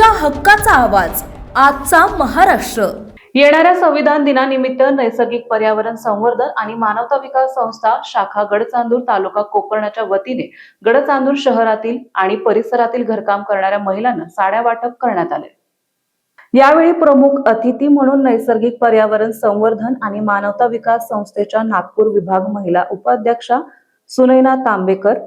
तुमच्या हक्काचा आवाज. आजचा महाराष्ट्र. येणाऱ्या संविधान दिनानिमित्त नैसर्गिक पर्यावरण संवर्धन आणि मानवता विकास संस्था शाखा गडचांदूर तालुका कोकणाच्या वतीने गडचांदूर शहरातील आणि परिसरातील घरकाम करणाऱ्या महिलांना साड्या वाटप करण्यात आले. यावेळी प्रमुख अतिथी म्हणून नैसर्गिक पर्यावरण संवर्धन आणि मानवता विकास संस्थेच्या नागपूर विभाग महिला उपाध्यक्षा सुनैना तांबेकर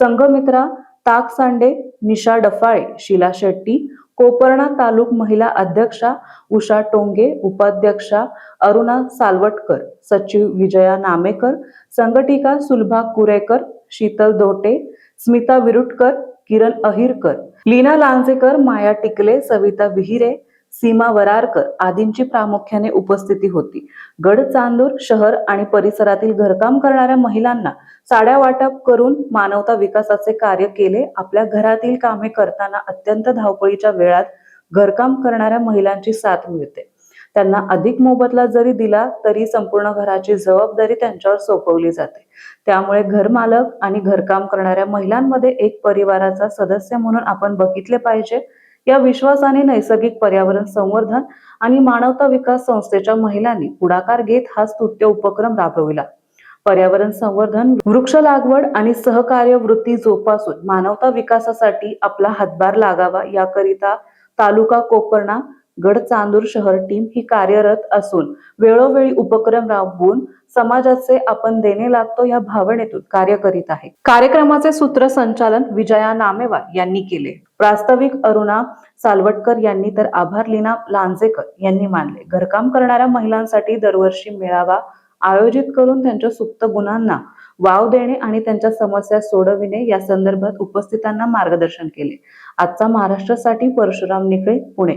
संघमित्रा ताक सांडे निशा डफाळे शिला शेट्टी कोपर्णा तालुक महिला अध्यक्षा उषा टोंगे उपाध्यक्षा अरुणा सालवटकर सचिव विजया नामेकर संघटिका सुलभा कुरेकर शीतल दोटे स्मिता विरुटकर किरण अहिरकर लीना लांजेकर माया टिकले सविता विहिरे सीमा वरारकर आदींची प्रामुख्याने उपस्थिती होती. गड चांदूर शहर आणि परिसरातील घरकाम करणाऱ्या महिलांना साड्या वाटप करून मानवता विकासाचे कार्य केले. आपल्या घरातील कामे करताना अत्यंत धावपळीच्या वेळात घरकाम करणाऱ्या महिलांची साथ मिळते. त्यांना अधिक मोबदला जरी दिला तरी संपूर्ण घराची जबाबदारी त्यांच्यावर सोपवली जाते. त्यामुळे घरमालक आणि घरकाम करणाऱ्या महिलांमध्ये एक परिवाराचा सदस्य म्हणून आपण बघितले पाहिजे. या विश्वासाने नैसर्गिक पर्यावरण संवर्धन आणि मानवता विकास संस्थेच्या महिलांनी पुढाकार घेत हा स्तुत्य उपक्रम राबविला. पर्यावरण संवर्धन वृक्ष लागवड आणि सहकार्य वृत्ती जोपासून मानवता विकासासाठी आपला हातभार लागावा याकरिता तालुका कोकर्णा गड चांदूर शहर टीम ही कार्यरत असून वेळोवेळी उपक्रम राबवून समाजाचे आपण देणे लागतो या भावनेतून कार्य करीत आहे. कार्यक्रमाचे सूत्रसंचालन विजया नामेवार यांनी केले. प्रास्ताविक अरुणा सालवटकर यांनी तर आभार लीना लांजेकर यांनी मानले. घरकाम करणाऱ्या महिलांसाठी दरवर्षी मेळावा आयोजित करून त्यांच्या सुप्त गुणांना वाव देणे आणि त्यांच्या समस्या सोडविणे या संदर्भात उपस्थितांना मार्गदर्शन केले. आजचा महाराष्ट्रासाठी परशुराम निकळे पुणे.